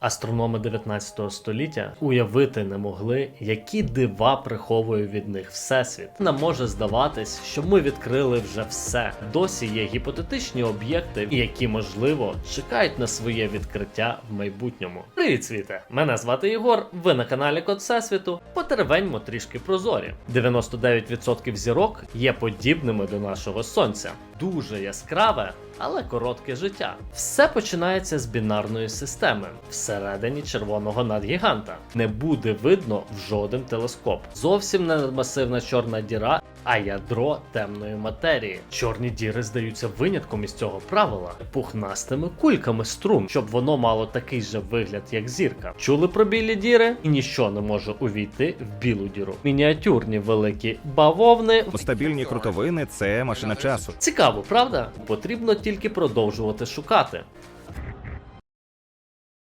Астрономи 19 століття уявити не могли, які дива приховує від них всесвіт. Нам може здаватись, що ми відкрили вже все. Досі є гіпотетичні об'єкти, які можливо чекають на своє відкриття в майбутньому. Привіт, світе! Мене звати Єгор. Ви на каналі Код Всесвіту. Потеревеньмо трішки прозорі. 99% зірок є подібними до нашого сонця. Дуже яскраве, але коротке життя. Все починається з бінарної системи всередині червоного надгіганта. Не буде видно в жоден телескоп. Зовсім не надмасивна чорна діра, а ядро темної матерії. Чорні діри здаються винятком із цього правила, пухнастими кульками струн, щоб воно мало такий же вигляд, як зірка. Чули про білі діри? І ніщо не може увійти в білу діру. Мініатюрні великі бавовни Стабільні крутовини це машина часу. Цікаво, правда? Потрібно тільки продовжувати шукати.